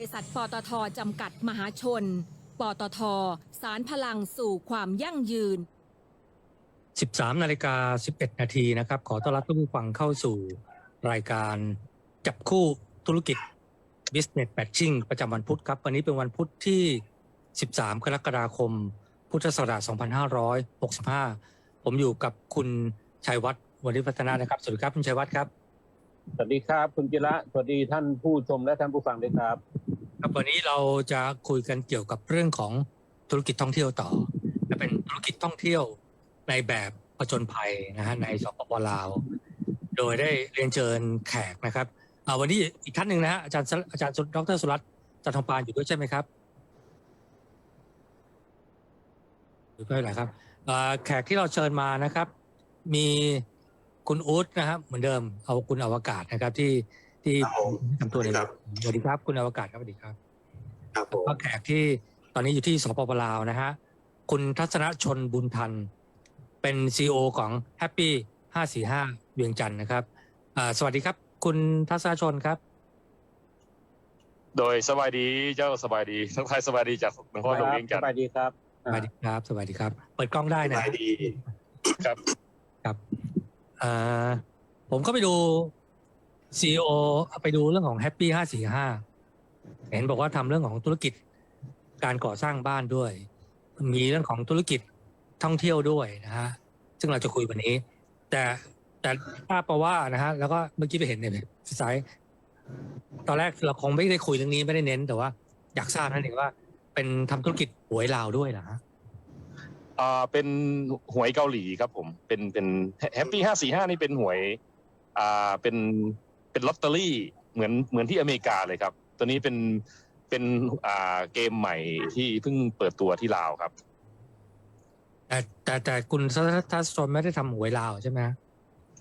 บริษัทปตทจำกัดมหาชน ปตท สารพลังสู่ความยั่งยืน 13นาฬิกา11 นาทีนะครับ ขอต้อนรับทุกผู้ฟังเข้าสู่รายการจับคู่ธุรกิจ Business Matching ประจำวันพุธครับ วันนี้เป็นวันพุธที่ 13 กรกฎาคม พุทธศักราช2565 ผมอยู่กับคุณชัยวัฒน์วันนี้พัฒนานะครับ สวัสดีครับคุณชัยวัฒน์ครับ สวัสดีครับ คุณจิระ สวัสดีท่านผู้ชมและท่านผู้ฟังด้วยครับ ครับวันนี้เราจะคุยกันเกี่ยวกับเรื่องของธุรกิจท่องเที่ยวต่อและเป็นธุรกิจท่องเที่ยวในแบบผจญภัยนะฮะในสปปลาว โดยได้เรียนเชิญแขกนะครับวันนี้อีกท่านหนึ่งนะฮะอาจารย์อาจารย์ดรสุรัตน์จันทองปานอยู่ด้วยใช่ไหมครับอยู่ด้วยเหรอครับแขกที่เราเชิญมานะครับ มีคุณอู๊ดนะครับเหมือนเดิมเอาคุณอวกาศนะครับที่ ที่ครับผมทำตัวในครับสวัสดีครับคุณอวกาศครับสวัสดีครับครับผมก็แขกที่ตอนนี้อยู่ที่สปปลาวนะฮะคุณทัศนชนบุญทัน เป็นซีอของ Happy 545 เวียงจันทร์นะครับอ่าสวัสดีครับ คุณทัศนชนครับ โดยสบายดีเจ้าสบายดีทักทายสบายดีจากนครหลวงเวียงจันทสบายร์ดีครับสวัสดีครับสวัสดีครับ เปิดกล้องได้สนะบายดีครับครับอ่าผมก็ไปดู ซีอไปดูเรื่องของ Happy 545 เห็นบอกว่าทำเรื่องของธุรกิจการก่อสร้างบ้านด้วย มีเรื่องของธุรกิจท่องเที่ยวด้วยนะฮะ ซึ่งเราจะคุยวันนี้ แต่แต่ทราบมาว่านะฮะ แล้วก็เมื่อกี้ไปเห็นในไซต์ตอนแรกเราคงไม่ได้คุยเรื่องนี้ไม่ได้เน้นแต่ว่า อยากทราบนั่นเองว่า เป็นทำธุรกิจหวยลาวด้วยนะฮะอ่าเป็นหวยเกาหลีครับผม เป็นเป็นแฮปปี้ห้าสี่ห้านี่เป็นหวย อ่าเป็น เป็นลอตเตอรี่เหมือนเหมือนที่อเมริกาเลยครับ ตัวนี้เป็นเป็นอ่าเกมใหม่ที่เพิ่งเปิดตัวที่ลาวครับ แต่แต่แต่คุณทัศนไม่ได้ทำหวยลาวใช่ไหมฮะ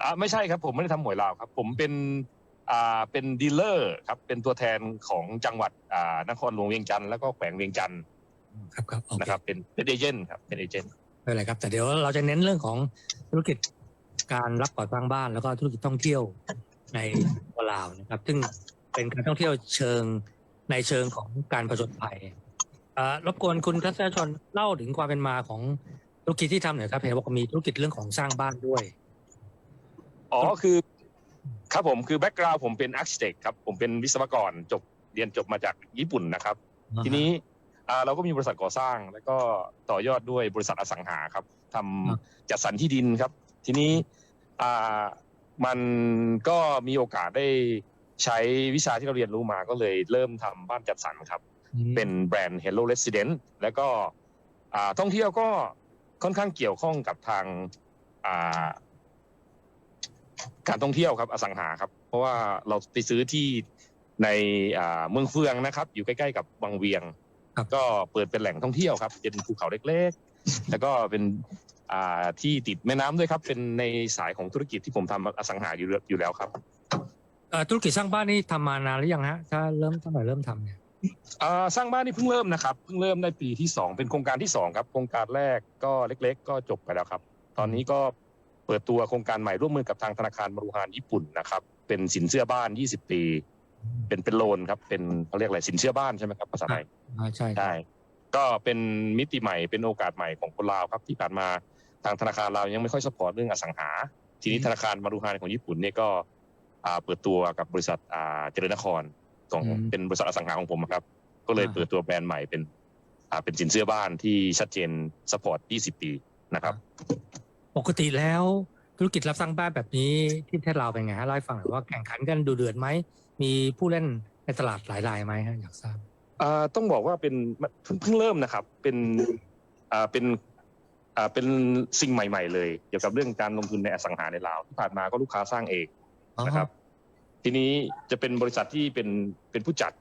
อ่าไม่ใช่ครับผมไม่ได้ทำหวยลาวครับ ผมเป็นอ่าเป็นดีลเลอร์ครับเป็นตัวแทนของจังหวัดอ่านครหลวงเวียงจันทร์แล้วก็แขวงเวียงจันทร์ครับครับโอเคนะครับเป็นเป็นเอเจนต์ครับเป็นเอเจนต์ไม่เป็นไรครับ แต่เดี๋ยวเราจะเน้นเรื่องของธุรกิจการรับก่อสร้างบ้านแล้วก็ธุรกิจท่องเที่ยวใน ลาวนะครับ ซึ่งเป็นการท่องเที่ยวเชิงในเชิงของการผจญภัยเอ่อรบกวนคุณทัศนชนเล่าถึงความเป็นมาของธุรกิจที่ทำหน่อยครับเห็นบอกว่ามีธุรกิจเรื่องของสร้างบ้านด้วย อ๋อคือครับผมคือแบ็กกราวด์ผมเป็นอาร์เคเต็กครับผมเป็นวิศวกรจบเรียนจบมาจากญี่ปุ่นนะครับ ทีนี้อ่าเราก็มีบริษัทก่อสร้าง แล้วก็ต่อยอดด้วยบริษัทอสังหาครับทำจัดสรรที่ดินครับ ทีนี้อ่า มันก็มีโอกาสได้ใช้วิชาที่เราเรียนรู้มาก็เลยเริ่มทำบ้านจัดสรรครับอืมเป็นแบรนด์ Hello Resident แล้วก็อ่าท่องเที่ยวก็ค่อนข้างเกี่ยวข้องกับทางอ่าการท่องเที่ยวครับอสังหาครับ เพราะว่าเราไปซื้อที่ในอ่าเมืองเฟืองนะครับ อยู่ใกล้ๆกับวังเวียงครับก็เปิดเป็นแหล่งท่องเที่ยวครับ เป็นภูเขาเล็กๆ แล้วก็เป็นอ่า ที่ติดแม่น้ำด้วยครับ เป็นในสายของธุรกิจที่ผมทำอสังหาอยู่อยู่แล้วครับเอ่อธุรกิจสร้างบ้านนี่ทำมานานหรือยังฮะถ้าเริ่มตั้งแต่เริ่มทำเนี่ยอ่าสร้างบ้านนี่เพิ่งเริ่มนะครับเพิ่งเริ่มได้ปีที่สองเป็นโครงการที่สองครับโครงการแรกก็เล็ก ๆ ก็จบไปแล้วครับ ตอนนี้ก็เปิดตัวโครงการใหม่ร่วมมือกับทางธนาคารมารุฮานญี่ปุ่นนะครับ เป็นสินเชื่อบ้าน 20 ปี เป็นเป็นโลนครับ เป็นเขาเรียกอะไรสินเชื่อบ้านใช่ไหมครับภาษาไทยอ่าใช่ใช่ก็เป็นมิติใหม่เป็นโอกาสใหม่ของคนลาวครับที่ผ่านมาทางธนาคารเราวยังไม่ค่อยสปอร์ตเรื่องอสังหา ทีนี้ธนาคารมารุฮานของญี่ปุ่นเนี่ยก็อ่าเปิดตัวกับบริษัทอ่าเจริญนครของเป็นบริษัทอสังหาของผมครับ ก็เลยเปิดตัวแบรนด์ใหม่เป็นอ่าเป็นสินเชื่อบ้านที่ชัดเจนสปอร์ต 20 ปีนะครับ ปกติแล้วธุรกิจรับสร้างบ้านแบบนี้ที่ประเทศเราวเป็นไงฮะเล่าให้ฟังหน่อยว่าแข่งขันกันดูเดือดไหม มีผู้เล่นในตลาดหลายรายไหมฮะอยากทราบอ่าต้องบอกว่าเป็นเพิ่งเพิ่งเริ่มนะครับ เป็นอ่าเป็นอ่า เป็นสิ่งใหม่ ๆ เลย เกี่ยวกับเรื่องการลงทุนในอสังหาในลาวที่ผ่านมาก็ลูกค้าสร้างเองนะครับ ทีนี้จะเป็นบริษัทที่เป็นเป็นผู้จัด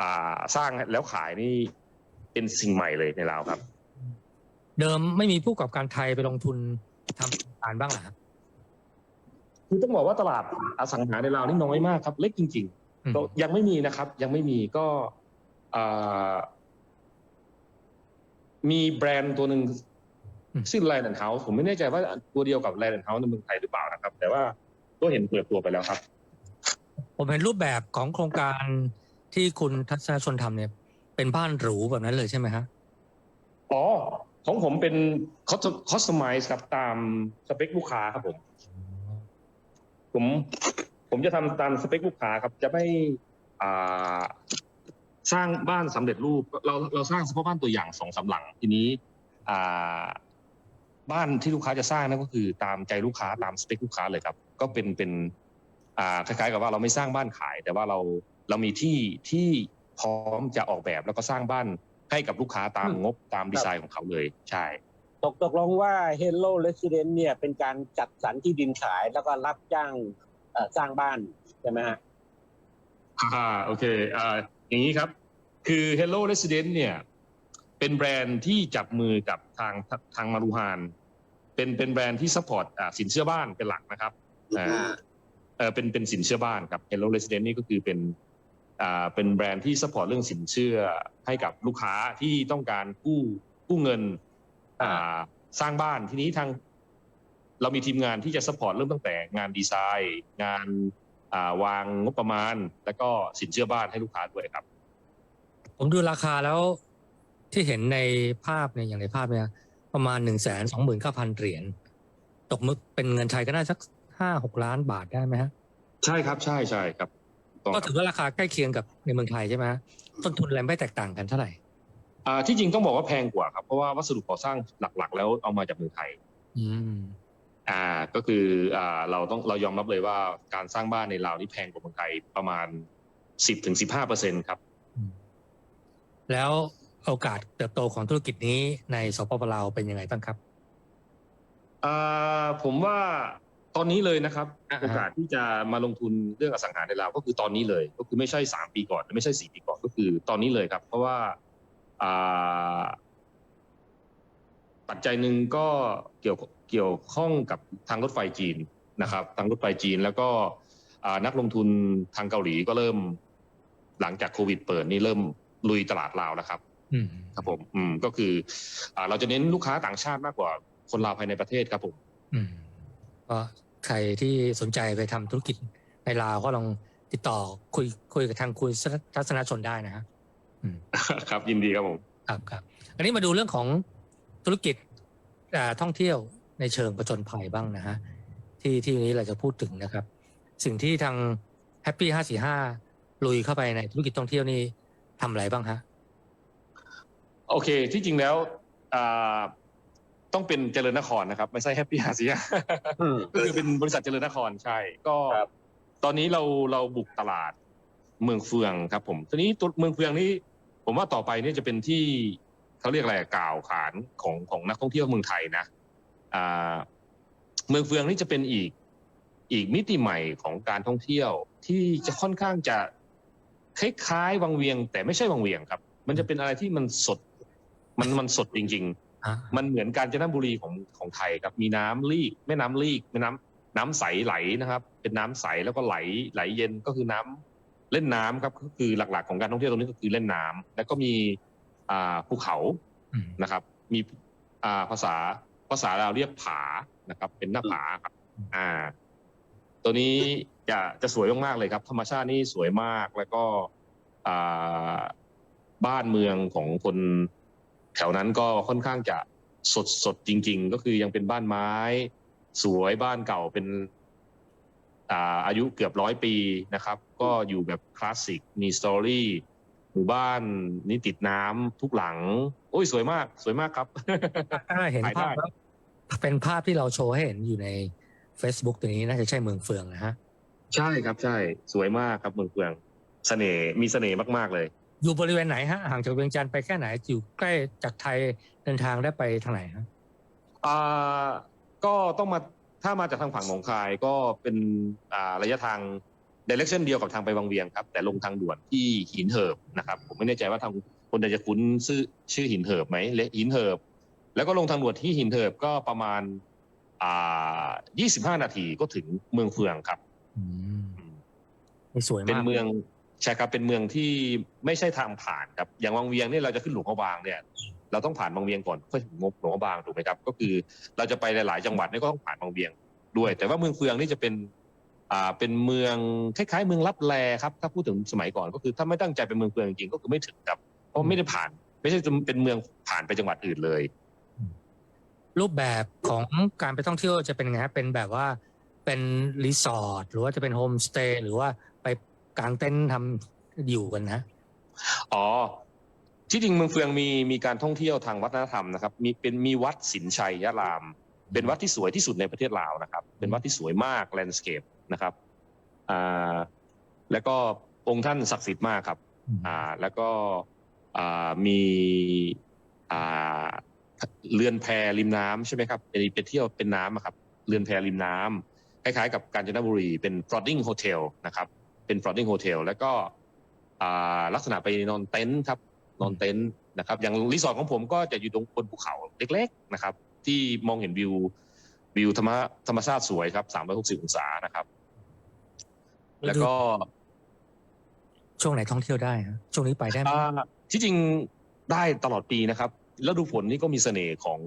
อ่าสร้างแล้วขายนี่เป็นสิ่งใหม่เลยในลาวครับ เดิมไม่มีผู้ประกอบการไทยไปลงทุนทำการบ้างเหรอฮะคือต้องบอกว่าตลาดอสังหาในลาวนี่น้อยมากครับ เล็กจริงอืมๆก็ยังไม่มีนะครับ ยังไม่มีก็อ่ามีแบรนด์ตัวหนึ่ง ชื่อ Land House ผมไม่แน่ใจว่าตัวเดียวกับ Land House ในเมืองไทยหรือเปล่านะครับ แต่ว่าก็เห็นเปิดตัวไปแล้วครับ ผมเห็นรูปแบบของโครงการที่คุณทัศนชนทำเนี่ย เป็นบ้านหรูแบบนั้นเลยใช่ไหมฮะอ๋อของผมเป็นคอสตอมไมซ์ครับตามสเปคลูกค้าครับผม ผมผมจะทำตามสเปคลูกค้าครับ จะไม่อ่าสร้างบ้านสำเร็จรูป เราเราสร้างเฉพาะบ้านตัวอย่างสองสามหลัง ทีนี้ อ่า บ้านที่ลูกค้าจะสร้างนั่นก็คือตามใจลูกค้าตามสเปคลูกค้าเลยครับ ก็เป็นเป็นอ่าคล้ายๆ กับว่าเราไม่สร้างบ้านขาย แต่ว่าเราเรามีที่ที่พร้อมจะออกแบบแล้วก็สร้างบ้านให้กับลูกค้าตามงบตามดีไซน์ของเขาเลยใช่ตกตกลงว่า Hello Resident เนี่ยเป็นการจัดสรรที่ดินขายแล้วก็รับจ้างเอ่อสร้างบ้านใช่ไหมฮะอ่าโอเคอ่าอย่างนี้ครับ คือ Hello Resident เนี่ยเป็นแบรนด์ที่จับมือกับทางทางมารูฮาน เป็นเป็นแบรนด์ที่ซัพพอร์ตอ่าสินเชื่อบ้านเป็นหลักนะครับอ่าเออเป็นเป็นสินเชื่อบ้านครับ Hello Resident นี่ก็คือเป็นอ่าเป็นแบรนด์ที่ซัพพอร์ตเรื่องสินเชื่อให้กับลูกค้าที่ต้องการกู้กู้เงินอ่าสร้างบ้านทีนี้ทาง เรามีทีมงานที่จะซัพพอร์ตเริ่มตั้งแต่งานดีไซน์ งานอ่าวางงบประมาณ แล้วก็สินเชื่อบ้านให้ลูกค้าด้วยครับ ผมดูราคาแล้วที่เห็นในภาพเนี่ยอย่างในภาพเนี่ย ประมาณหนึ่งแสนสองหมื่นเก้าพันเหรียญตกมึกเป็นเงินไทยก็น่าสักห้าหกล้านบาทได้ไหมฮะใช่ครับใช่ใช่ครับถูกต้องก็คถืรับอว่าราคาใกล้เคียงกับในเมืองไทยใช่ไหมฮะต้นทุนอะไรไม่แตกต่างกันเท่าไหร่อ่าที่จริงต้องบอกว่าแพงกว่าครับเพราะว่าวัสดุก่อสร้างหลักๆ แล้วเอามาจากเมืองไทย อืมอ่าก็คืออ่าเราต้องเรายอมรับเลยว่าการสร้างบ้านในลาวนี่แพงกว่าเมืองไทยประมาณสิบถึงสิบห้าเปอร์เซ็นครับแล้ว โอกาสเติบโตของธุรกิจนี้ในสปปลาวเป็นยังไงบ้างครับอ่าผมว่าตอนนี้เลยนะครับอ่าฮะโอกาสที่จะมาลงทุนเรื่องอสังหาในลาวก็คือตอนนี้เลย ก็คือไม่ใช่สามปีก่อนไม่ใช่สี่ปีก่อนก็คือตอนนี้เลยครับ เพราะว่าอ่าปัจจัยหนึ่งก็เกี่ยวเกี่ยวข้องกับทางรถไฟจีนนะครับ ทางรถไฟจีนแล้วก็อ่านักลงทุนทางเกาหลีก็เริ่ม หลังจากโควิดเปิดนี่เริ่มลุยตลาดลาวแล้วครับอืม ครับผมอืมก็คืออ่าเราจะเน้นลูกค้าต่างชาติมากกว่าคนลาวภายในประเทศครับผมอืมก็ใครที่สนใจไปทำธุรกิจในลาวก็ลองติดต่อคุยคุยกับทางคุณทัศนชนได้นะฮะครับยินดีครับผมครับครับอันนี้มาดูเรื่องของธุรกิจอ่าท่องเที่ยวในเชิงประจนภัยบ้างนะฮะที่ที่นี้เราจะพูดถึงนะครับ สิ่งที่ทางแฮปปี้ห้าสี่ห้าลุยเข้าไปในธุรกิจท่องเที่ยวนี่ทำอะไรบ้างฮะ โอเค ที่จริงแล้วอ่าต้องเป็นเจริญนครนะครับ ไม่ใช่แฮปปี้ฮาเซียอืม ก็คือเป็นบริษัทเจริญนครใช่ ก็ครับ ตอนนี้เราเราบุกตลาดเมืองเฟืองครับ ผมทีนี้ตัวเมืองเฟืองนี่ผมว่าต่อไปเนี่ยจะเป็นที่เขาเรียกอะไรกล่าวขานของของนักท่องเที่ยวเมืองไทยนะอ่าเมืองเฟืองนี่จะเป็นอีกอีกมิติใหม่ของการท่องเที่ยว ที่จะค่อนข้างจะคล้ายๆวังเวียง แต่ไม่ใช่วังเวียงครับ มันจะเป็นอะไรที่มันสด มันมันสดจริงๆอ่ามันเหมือนกาญจนบุรีของของไทยครับมีน้ำลีกแม่น้ำลีกแม่น้ำน้ำใสไหลนะครับ เป็นน้ำใสแล้วก็ไหลไหลเย็นก็คือน้ำเล่นน้ำครับก็คือหลักๆของการท่องเที่ยวตรงนี้ก็คือเล่นน้ำแล้วก็มีอ่าภูเขาอืมนะครับ มีอ่าภาษาภาษาเราวเรียกผานะครับ เป็นหน้าผาครับอ่า ตัวนี้จะจะสวยมากๆเลยครับ ธรรมชาตินี่สวยมากแล้วก็อ่าบ้านเมืองของคน แถวนั้นก็ค่อนข้างจะสดสดจริง ๆ ก็คือยังเป็นบ้านไม้ สวยบ้านเก่าเป็นอ่าอายุเกือบร้อยปีนะครับ ก็อยู่แบบคลาสสิกมีสตอรี่หมู่บ้านนี่ติดน้ำทุกหลัง โอ้ยสวยมาก สวยมากครับถ้าเห็นขายได้ภาพแล้วเป็นภาพที่เราโชว์ให้เห็นอยู่ใน Facebook ตัวนี้น่าจะใช่เมืองเฟืองนะฮะ ใช่ครับใช่ สวยมากครับเมืองเฟืองเสน่ห์มีเสน่ห์มาก ๆ เลย อยู่บริเวณไหนฮะห่างจากเวียงจันทร์ไปแค่ไหนอยู่ใกล้จากไทยเดินทางได้ไปทางไหนฮะอ่าก็ต้องมาถ้ามาจากทางฝั่งหนองคายก็เป็นอ่าระยะทาง direction เดียวกับทางไปวังเวียงครับ แต่ลงทางด่วนที่หินเหิบนะครับ ผมไม่แน่ใจว่าทางคนใดจะคุ้นชื่อชื่อหินเหิบไหมเละหินเหิบ แล้วก็ลงทางด่วนที่หินเหิบก็ประมาณอ่า25 นาทีก็ถึงเมืองเฟืองครับ อืมนี่สวยเป็นมากเมือง ใช่ครับเป็นเมืองที่ไม่ใช่ทางผ่านครับอย่างวังเวียงเนี่ยเราจะขึ้นหลวงพระบางเนี่ยเราต้องผ่านวังเวียงก่อนเพื่อถึงหลวงพระบางถูกไหมครับ ก็คือเราจะไปหลาย ๆ จังหวัดเนี่ยก็ต้องผ่านวังเวียงด้วย แต่ว่าเมืองเฟืองนี่จะเป็นอ่าเป็นเมืองคล้ายๆ เมืองลับแลครับถ้าพูดถึงสมัยก่อนก็คือถ้าไม่ตั้งใจเป็นเมืองเฟืองจริงๆก็คือไม่ถึงกับเพราะไม่ได้ผ่าน ไม่ใช่เป็นเมืองผ่านไปจังหวัดอื่นเลย รูปแบบของการไปท่องเที่ยวจะเป็นไงฮะเป็นแบบว่าเป็นรีสอร์ทหรือว่าจะเป็นโฮมสเตย์หรือว่า ไปกางเต็นท์ทำอยู่กันนะอ๋อที่จริงเมืองเฟืองมีมีการท่องเที่ยวทางวัฒนธรรมนะครับ มีเป็นมีวัดสินชัยยะราม เป็นวัดที่สวยที่สุดในประเทศลาวนะครับ เป็นวัดที่สวยมากแลนด์สเคปนะครับอ่าแล้วก็องค์ท่านศักดิ์สิทธิ์มากครับอ่าแล้วก็อ่ามีอ่าเรือนแพริมน้ำใช่ไหมครับไปไปเที่ยวเป็นน้ำอะครับเรือนแพริมน้ำคล้ายๆกับกาญจนบุรีเป็น floating hotel นะครับ เป็น floating hotel แล้วก็อ่าลักษณะไปนอนเต็นท์ครับนอนเต็นท์นะครับอย่างรีสอร์ทของผมก็จะอยู่ตรงบนภูเขาเล็กๆนะครับ ที่มองเห็นวิววิวธรรมธรรมชาติสวยครับ360องศานะครับ แล้วก็ ช่วงไหนท่องเที่ยวได้ฮะช่วงนี้ไปได้ไหมอ่าที่จริงได้ตลอดปีนะครับแล้วดูฝนนี่ก็มีเสน่ห์ของ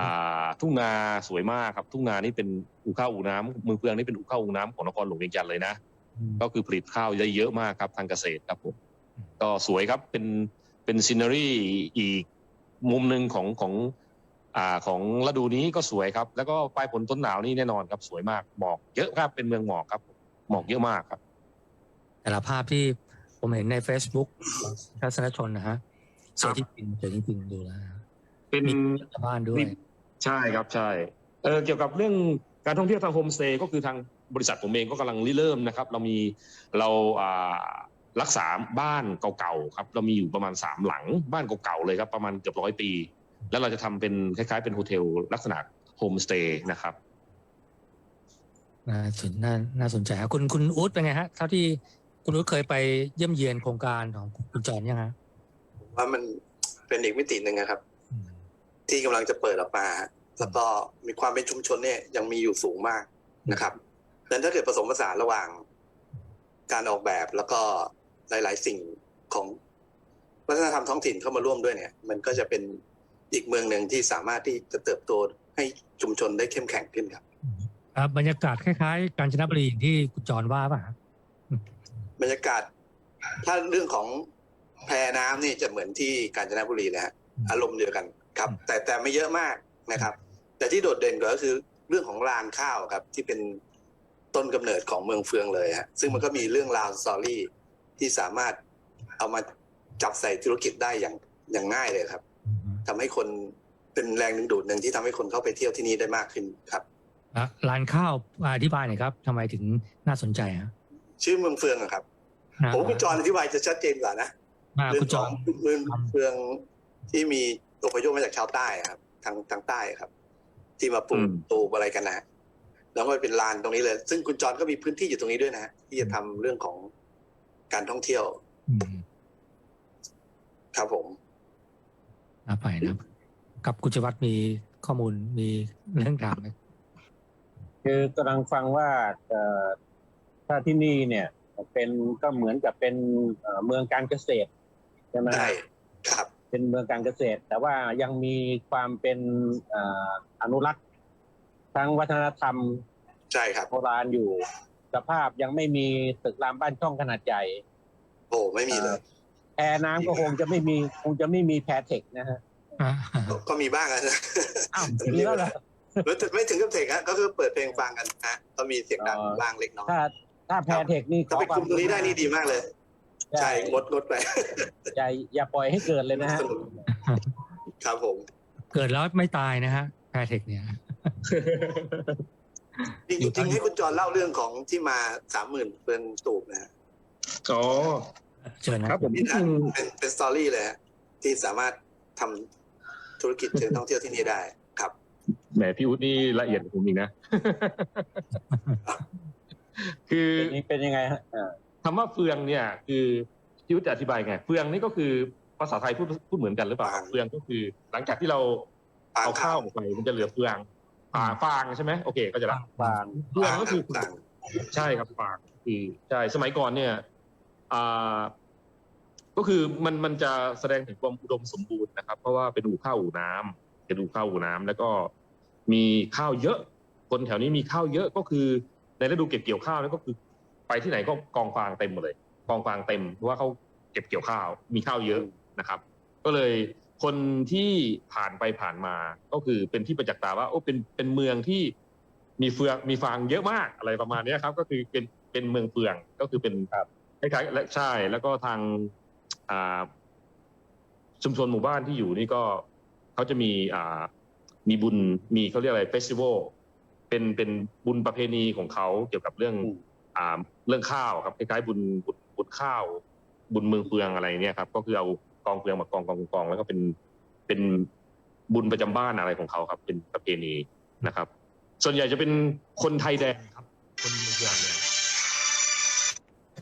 อ่าทุ่งนาสวยมากครับ ทุ่งนานี่เป็นอู่ข้าวอู่น้ำเมืองเฟืองนี่เป็นอู่ข้าวอู่น้ำของนครหลวงเวียงจันทร์เลยนะ ก็คือผลิตข้าวได้เยอะมากครับทางเกษตรครับผมก็สวยครับเป็นเป็นซีนารีอีกมุมหนึ่งของของอ่าของฤดูนี้ก็สวยครับ แล้วก็ปลายฝนต้นหนาวนี่แน่นอนครับ สวยมากหมอกเยอะครับเป็นเมืองหมอกครับหมอกเยอะมากครับ แต่ละภาพที่ผมเห็นใน Facebook ของทัศนชนนะฮะสวยที่จริงสวยจริงๆดูแล้วฮะเป็นมีชาวบ้านด้วย ใช่ครับใช่เออเกี่ยวกับเรื่องการท่องเที่ยวทางโฮมสเตย์ก็คือทาง บริษัทผมเองก็กำลังริเริ่มนะครับเรามีเราอ่ารักษาบ้านเก่าๆครับเรามีอยู่ประมาณสามหลังบ้านเก่าๆเลยครับประมาณเกือบร้อยปี แล้วเราจะทำเป็นคล้ายๆ เป็นโฮเทลลักษณะโฮมสเตย์นะครับน่าสนน่าน่าสนใจครับคุณคุณอู๊ดเป็นไงฮะเท่าที่คุณอู๊ดเคยไปเยี่ยมเยียนโครงการของคุณจอนยังฮะผมว่ามันเป็นอีกมิติหนึ่งนะครับอืมที่กำลังจะเปิดออกมาแล้วก็มีความเป็นชุมชนเนี่ยยังมีอยู่สูงมากนะครับดัง นั้นถ้าเกิดผสมผสานระหว่างการออกแบบแล้วก็หลาย ๆ สิ่งของวัฒนธรรมท้องถิ่นเข้ามาร่วมด้วยเนี่ย มันก็จะเป็นอีกเมืองหนึ่งที่สามารถที่จะเติบโตให้ชุมชนได้เข้มแข็งขึ้นครับอ่าบรรยากาศคล้ายๆ กาญจนบุรีอย่างที่คุณจอนว่าป่ะฮะบรรยากาศ ถ้าเรื่องของแพน้ำนี่จะเหมือนที่กาญจนบุรีเลยฮะอารมณ์เดียวกันครับ แต่แต่ไม่เยอะมากนะครับ แต่ที่โดดเด่นก็คือเรื่องของรางข้าวครับ ที่เป็น ต้นกำเนิดของเมืองเฟืองเลยฮะซึ่งมันก็มีเรื่องราวสตอรี่ที่สามารถเอามาจับใส่ธุรกิจได้อย่างอย่างง่ายเลยครับทำให้คนเป็นแรงดึงดูดหนึ่งที่ทำให้คนเข้าไปเที่ยวที่นี่ได้มากขึ้นครับอะร้านข้าวอธิบายหน่อยครับทำไมถึงน่าสนใจฮะชื่อเมืองเฟืองอะครับอ่าผมคุณจรอธิบายจะชัดเจนกว่านะอ่าเรื่คุณจขออนงเมืองเฟืองที่มีอพยพมาจากชาวใต้ครับ ทางทางใต้ครับ ที่มาปลูอืกมปลูกอะไรกันนะฮะ แล้วก็เป็นลานตรงนี้เลย ซึ่งคุณจรก็มีพื้นที่อยู่ตรงนี้ด้วยนะฮะที่จะทำเรื่องของการท่องเที่ยวอืมครับผมน่าไปนะกับคุณชวัตมีข้อมูลมีเรื่องถามไหมคือกำลังฟังว่าเอ่อถ้าที่นี่เนี่ย เป็นก็เหมือนกับเป็นเอ่อเมืองการเกษตรใช่ไหมได้ครับ เป็นเมืองการเกษตร แต่ว่ายังมีความเป็นเอ่ออนุรักษ์ ทั้งวัฒนธรรมใช่ครับ โบราณอยู่ สภาพยังไม่มีตึกรามบ้านช่องขนาดใหญ่โอ้ไม่มีเลยแพน้ำก็คงจะไม่มีคงจะไม่มีแพเทคนะฮะอ่าก็มีบ้างอะนะ อ้าวมีแล้วเหรอ แล้วแต่ไม่ถึงกับเทคฮะก็คือเปิดเพลงฟังกันฮะก็มีเสียงดังอ๋อ บ้างเล็กน้อยถ้าถ้าแพเทคนี่ถ้าไปคุมตรงนี้ได้นี่ดีมากเลย ใช่งดงดไปอย่าอย่าปล่อยให้เกิดเลยนะฮะ สนุกครับผม เกิดแล้วไม่ตายนะฮะแพรเทคเนี่ย จริงๆจริงๆให้คุณจรเล่าเรื่องของที่มาสามหมื่นเฟืองตูบนะฮะอ๋อเชิญนะครับผมนี่จนะริงเป็นเป็นสตอรี่เลยฮะที่สามารถทำธุรกิจเชิงท่องเที่ยวที่นี่ได้ครับแหมพี่อุ๊ดนี่ละเอียดกว่าผมอีกนะ คือเป็นเป็นยังไงฮะอ่าคำว่าเฟืองเนี่ย คือพี่อุ๊ดจะอธิบายไงเฟืองนี่ก็คือภาษาไทยพูดพูดเหมือนกันหรือเปล่าฟางเฟืองก็คือ หลังจากที่เราฟางเอาข้าข้าววออกไปมันจะเหลือเฟือง อ่าฟางใช่ไหมโอเคก็จะละบานเฟืองก็คือฟางใช่ครับฟางคือใช่สมัยก่อนเนี่ยอ่าก็คือมันมันจะแสดงถึงความอุดมสมบูรณ์นะครับ เพราะว่าเป็นอู่ข้าวอู่น้ำเป็นอู่ข้าวอู่น้ำแล้วก็มีข้าวเยอะ คนแถวนี้มีข้าวเยอะก็คือในฤดูเก็บเกี่ยวข้าวนี่ก็คือ ไปที่ไหนก็กองฟางเต็มหมดเลย กองฟางเต็มเพราะว่าเขาเก็บเกี่ยวข้าวมีข้าวเยอะนะครับ ก็เลย คนที่ผ่านไปผ่านมาก็คือเป็นที่ประจักษ์ตาว่าโอ้เป็นเป็นเมืองที่มีเฟืองมีฟางเยอะมากอะไรประมาณเนี้ยครับ ก็คือเป็นเป็นเมืองเฟืองก็คือเป็นครับคล้ายๆและใช่ แล้วก็ทางอ่าชุมชนหมู่บ้านที่อยู่นี่ก็เขาจะมีอ่ามีบุญมีเขาเรียกอะไรเฟสติวัลเป็นเป็นบุญประเพณีของเขาเกี่ยวกับเรื่องอืมอ่าเรื่องข้าวครับคล้ายๆบุญบุญบุญข้าว บุญเมืองเฟืองอะไรเนี่ยครับ ก็คือเอา กองเฟืองมากองกองกองแล้วก็เป็นเป็นบุญประจำบ้านอะไรของเขาครับ เป็นประเพณีนะครับ ส่วนใหญ่จะเป็นคนไทยแดงครับ คนเมืองเฟืองเนี่ย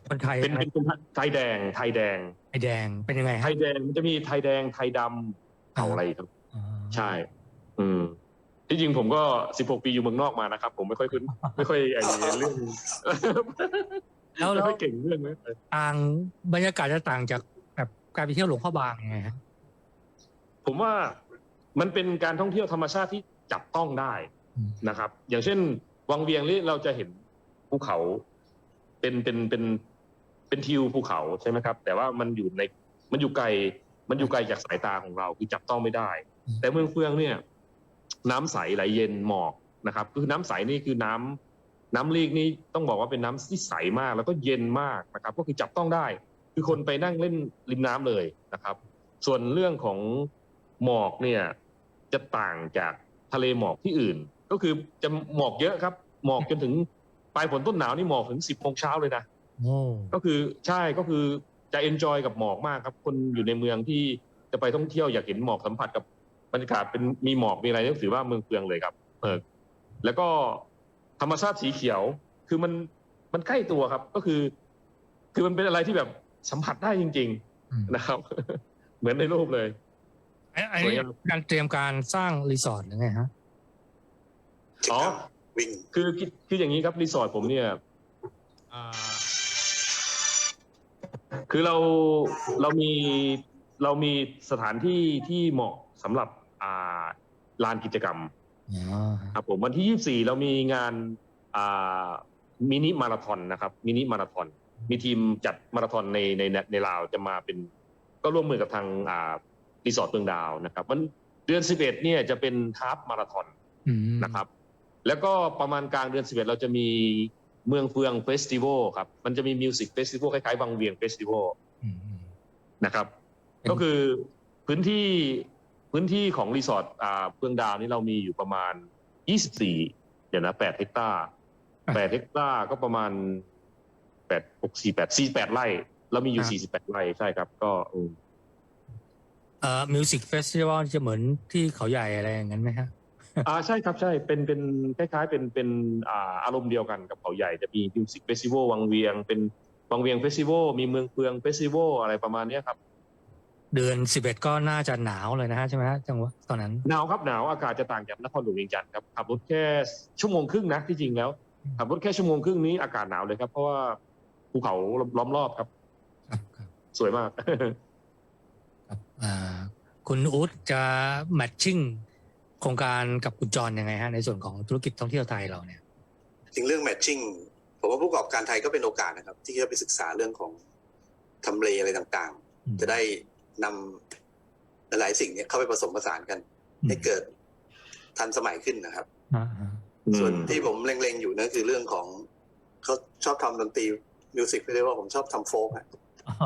คนไทยเป็นเป็นคนไทยแดง ไทยแดงไอแดงเป็นยังไงไทฮะยแดงมันจะมีไทยแดงไทยดำเผ่าอะไรครับอ๋อใช่ อืมที่จริงผมก็สิบหกปีอยู่เมืองนอกมานะครับ ผมไม่ค่อยคุ้นไม่ค่อยไอ้เรื่องแล้วไม่แล้วค่อยเก่งเรื่องนี้ต่างบรรยากาศจะต่างจากแบบ การไปเที่ยวหลวงพ่อบางยังไงฮะผมว่ามันเป็นการท่องเที่ยวธรรมชาติที่จับต้องได้อืมนะครับ อย่างเช่น วังเวียงนี่เราจะเห็นภูเขา เป็นเป็นเป็นเป็นทิวภูเขาใช่ไหมครับ แต่ว่ามันอยู่ในมันอยู่ไกล มันอยู่ไกลจากสายตาของเราคือจับต้องไม่ได้ แต่เมืองเฟืองเนี่ย น้ำใสไหลเย็นหมอกนะครับคือน้ำใสนี่คือน้ำน้ำลีกนี่ต้องบอกว่าเป็นน้ำที่ใสมากแล้วก็เย็นมากนะครับ ก็คือจับต้องได้ คือคนไปนั่งเล่นริมน้ำเลยนะครับ ส่วนเรื่องของหมอกเนี่ยจะต่างจากทะเลหมอกที่อื่น ก็คือจะหมอกเยอะครับ หมอกจนถึงปลายฝนต้นหนาวนี่หมอกถึงสิบโมงเช้าเลยนะโอ้ก็คือใช่ก็คือจะเอนจอยกับหมอกมากครับ คนอยู่ในเมืองที่จะไปท่องเที่ยวอยากเห็นหมอกสัมผัสกับบรรยากาศเป็นมีหมอกมีอะไรนี่ถือว่าเมืองเฟืองเลยครับเออแล้วก็ธรรมชาติสีเขียวคือมันมันใกล้ตัวครับ ก็คือ คือมันเป็นอะไรที่แบบ สัมผัสได้จริงอืมๆนะครับ เหมือนในรูปเลยไอ้ไอ้สวยงามการเตรียมการสร้างรีสอร์ทหรือไงฮะอ๋อวิ่งคือคือคืออย่างนี้ครับรีสอร์ทผมเนี่ยอ่าคือเราเรามีเรามีสถานที่ที่เหมาะสำหรับอ่าลานกิจกรรมอ๋อครับผมวันที่24เรามีงานอ่ามินิมาราธอนนะครับ มินิมาราธอน มีทีมจัดมาราธอนในในในในลาวจะมาเป็น ก็ร่วมมือกับทางอ่ารีสอร์ทเมืองดาวนะครับวันเดือน 11เนี่ยจะเป็นฮาฟมาราธอนอืมนะครับ แล้วก็ประมาณกลางเดือน 11 เราจะมีเมืองเฟืองเฟสติวัลครับ มันจะมีมิวสิกเฟสติวัลคล้ายๆบางเวียงเฟสติวัลอืมอืมนะครับเป็นก็คือพื้นที่พื้นที่ของรีสอร์ทอ่าเฟืองดาวนี่เรามีอยู่ประมาณ 24 เดี๋ยวนะ 8 เฮกตาร์ 8 เฮกตาร์ก็ประมาณ 8 6 4 8 48ไร่เรามีอยู่48ไร่ใช่ครับ ก็อืมเอ่อมิวสิกเฟสติวัลจะเหมือนที่เขาใหญ่อะไรอย่างนั้นไหมฮะอ่าใช่ครับใช่เป็นเป็นคล้ายๆ เป็นเป็นอ่าอารมณ์เดียวกันกับเขาใหญ่จะมีมิวสิกเฟสติวัลวังเวียง เป็นวังเวียงเฟสติวัลมีเมืองเฟืองเฟสติวัลอะไรประมาณเนี้ยครับ เดือนสิบเอ็ดก็น่าจะหนาวเลยนะฮะใช่ไหมฮะจังหวะตอนนั้นหนาวครับหนาวอากาศจะต่างจากนครหลวงเวียงจันทร์ครับขับรถแค่ชั่วโมงครึ่งนะที่จริงแล้วขับรถแค่ชั่วโมงครึ่งนี้อากาศหนาวเลยครับเพราะว่า ภูเขาล้อมรอบครับครับครับสวยมากครับอ่าคุณอู๊ดจะแมทชิ่งโครงการกับคุณจรยังไงฮะในส่วนของธุรกิจท่องเที่ยวไทยเราเนี่ยถึงเรื่องแมทชิ่งผมว่าผู้ประกอบการไทยก็เป็นโอกาสนะครับ ที่จะไปศึกษาเรื่องของทำเลอะไรต่างอืมๆจะได้นำหลายๆสิ่งเนี้เข้าไปผสมผสานกันอืมให้เกิดทันสมัยขึ้นนะครับอ่าอ่าส่วนอืมที่ผมเล็งๆอยู่นั่นคือเรื่องของเขาชอบทำดนตรี มิวสิกไม่ได้ว่าผมชอบทำโฟกอะ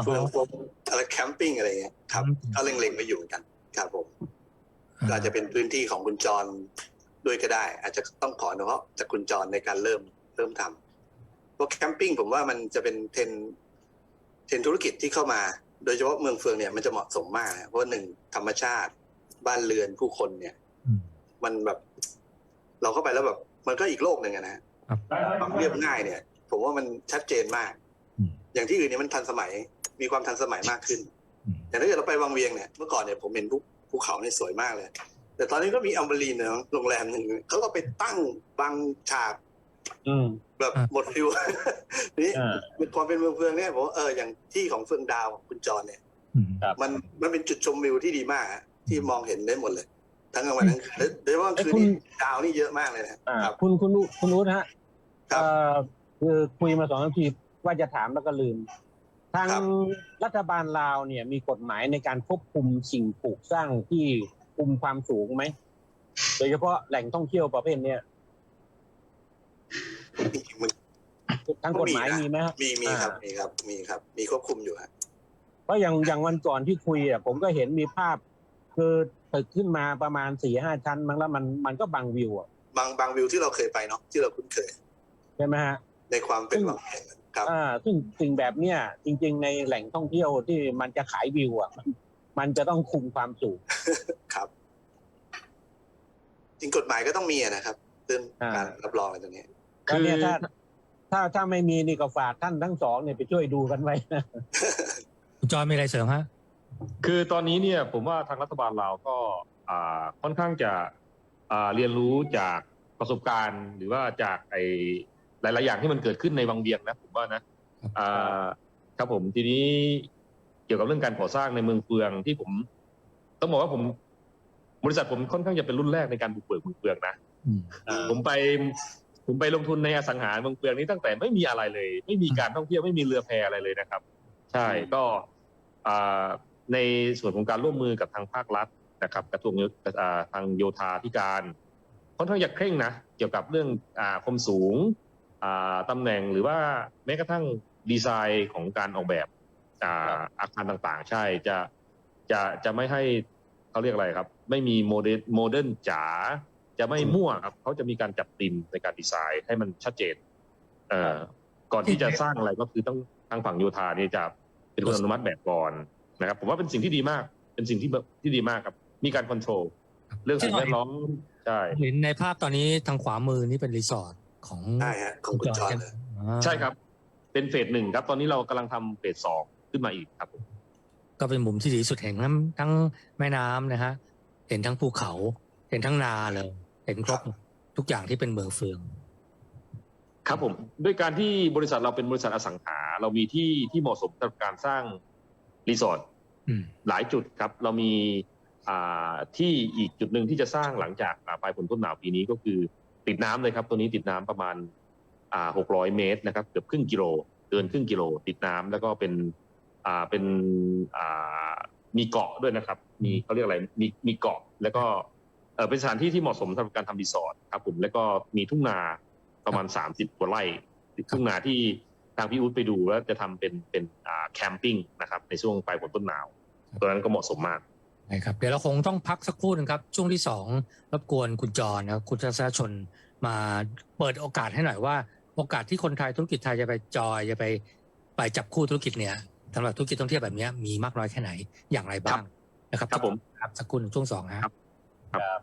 โฟกโฟกอะไรแคมปิ้งอะไรเงี้ยครับอืมก็เล็งๆไปอยู่เหมือนกันครับผมก็อาจจะเป็นพื้นที่ของคุณจรด้วยก็ได้ อาจจะต้องขออนุญาตจากคุณจรในการเริ่มเริ่มทำเพราะแคมปิ้งผมว่ามันจะเป็นเทรนเทรนธุรกิจที่เข้ามา โดยเฉพาะเมืองเฟืองเนี่ยมันจะเหมาะสมมากนะเพราะว่าหนึ่งธรรมชาติ บ้านเรือนผู้คนเนี่ยอืมมันแบบ เราเข้าไปแล้วแบบ มันก็อีกโลกหนึ่งอะนะครับความเรียบง่ายเนี่ย ผมว่ามันชัดเจนมากอืมอย่างที่อื่นเนี่ยมันทันสมัย มีความทันสมัยมากขึ้นอืมอย่างถ้าเกิดเราไปวังเวียงเนี่ย เมื่อก่อนเนี่ยผมเห็นภูภูเขาเนี่ยสวยมากเลย แต่ตอนนี้ก็มีอัมเบรีนเนี่ยโรงแรมหนึ่งเขาก็ไปตั้งบางฉากอืมแบบอ่าหมดฟิวนี่อ่าเป็นความเป็นเมืองเฟืองเนี่ยผมว่าเอออย่างที่ของเฟืองดาวของคุณจรเนี่ยอืมครับมันมันเป็นจุดชมวิวที่ดีมากอะที่มองเห็นได้หมดเลย ทั้งกลางวันทั้งคืนโดยเฉพาะกลางคืนเอ้ยคุณนี่ดาวนี่เยอะมากเลยนะอ่าครับคุณคุณอูคุณอู๊ดฮะครับเอ่อ คือคุยมาสองนาทีว่าจะถามแล้วก็ลืม ทางครับ รัฐบาลลาวเนี่ยมีกฎหมายในการควบคุมสิ่งปลูกสร้างที่คุมความสูงไหมโดยเฉพาะแหล่งท่องเที่ยวประเภทเนี้ยมันทางกฎหมายมีไหมฮะ มีมีครับอ่ามีครับมีครับ มีควบคุมอยู่ฮะเพราะอย่างอย่างวันก่อนที่คุยอะผมก็เห็นมีภาพ คือตึกขึ้นมาประมาณสี่ห้าชั้นมั้งแล้วมันมันก็บังวิวอะบางบางวิวที่เราเคยไปเนาะที่เราคุ้นเคยใช่ไหมฮะ ในความเป็นซึ่งวางแผนครับอ่าซึ่งสิ่งแบบเนี้ยจริง ๆ ในแหล่งท่องเที่ยวที่มันจะขายวิวอะมันมันจะต้องคุมความสูงครับ จริงกฎหมายก็ต้องมีอะนะครับเรื่องอ่าการรับรองอะไรตรงนี้ก็เนี่ยถ้าถ้าถ้าไม่มีนี่ก็ฝากท่านทั้งสองเนี่ยไปช่วยดูกันไว้นะคุณจอยมีอะไรเสริมฮะคือตอนนี้เนี่ยผมว่าทางรัฐบาลเราก็อ่าค่อนข้างจะอ่าเรียนรู้จากประสบการณ์ หรือว่าจากไอ หลาย ๆ อย่างที่มันเกิดขึ้นในวังเวียงนะผมว่านะอ่าครับผมทีนี้เกี่ยวกับเรื่องการก่อสร้างในเมืองเฟืองที่ผม ต้องบอกว่าผมบริษัทผมค่อนข้างจะเป็นรุ่นแรกในการบุกเบิกเมืองเฟืองนะอืมผมไปผมไปลงทุนในอสังหาเมืองเฟืองนี้ตั้งแต่ไม่มีอะไรเลย ไม่มีการท่องเที่ยวไม่มีเรือแพอะไรเลยนะครับ ใช่ก็อ่าในส่วนของการร่วมมือกับทางภาครัฐนะครับ กระทรวงโยอ่าทางโยธาธิการค่อนข้างจะเคร่งนะเกี่ยวกับเรื่องอ่าความสูงอ่า ตำแหน่งหรือว่าแม้กระทั่งดีไซน์ของการออกแบบอาอาคารต่างๆ ใช่จะจะจะไม่ให้เขาเรียกอะไรครับ ไม่มีโมเดลโมเดิร์นจ๋าจะไม่มั่วครับเขาจะมีการจัดธีมในการดีไซน์ให้มันชัดเจนเอ่อก่อนที่จะสร้างอะไรก็คือต้องทางฝั่งโยธานี่จะเป็นคนอนุมัติแบบก่อนนะครับ ผมว่าเป็นสิ่งที่ดีมาก เป็นสิ่งที่แบบที่ดีมากครับ มีการคอนโทรลเรื่องสิ่งแวดล้อมใช่เห็นในภาพตอนนี้ทางขวามือนี่เป็นรีสอร์ท ของใช่ฮะของคุณจอห์นใช่ไหมเลยอ่าใช่ครับ เป็นเฟสหนึ่งครับ ตอนนี้เรากำลังทำเฟสสองขึ้นมาอีกครับผมก็เป็นมุมที่ดีที่สุดเห็นทั้งทั้งแม่น้ำนะฮะเห็นทั้งภูเขา เห็นทั้งนาเลย เห็นครบทุกอย่างที่เป็นเมืองเฟือง ครับผมด้วยการที่บริษัทเราเป็นบริษัทอสังหา เรามีที่ที่เหมาะสมสำหรับการสร้างรีสอร์ท อืม หลายจุดครับ เรามีอ่าที่อีกจุดหนึ่งที่จะสร้างหลังจากอ่าปลายฝนต้นหนาวปีนี้ก็คือ ติดน้ำเลยครับ ตัวนี้ติดน้ำประมาณอ่า600เมตรนะครับ เกือบครึ่งกิโลเกินครึ่งกิโล ติดน้ำแล้วก็เป็นอ่าเป็นอ่ามีเกาะด้วยนะครับ มีเขาเรียกอะไรมีมีเกาะแล้วก็เออเป็นสถานที่ที่เหมาะสมสำหรับการทำรีสอร์ทครับผมแล้วก็มีทุ่งนาประมาณ30กว่าไร่ทุ่งนาที่ทางพี่อุ๊ดไปดูแล้วจะทำเป็นเป็นอ่าแคมปิ้งนะครับในช่วงปลายฝนต้นหนาวตัวนั้นก็เหมาะสมมาก นะครับเดี๋ยวเราคงต้องพักสักครู่หนึงครับ ช่วงที่สองรบกวนคุณจรนะครับคุณทัศนชนมาเปิดโอกาสให้หน่อยว่า โอกาสที่คนไทยธุรกิจไทยจะไปจอยจะไปไปจับคู่ธุรกิจเนี่ยสำหรับธุรกิจท่องเที่ยวแบบเนี้ยมีมากน้อยแค่ไหนอย่างไรบ้างนะครับ ครับผมครับสักครู่หนึ่งช่วงสองฮะครับ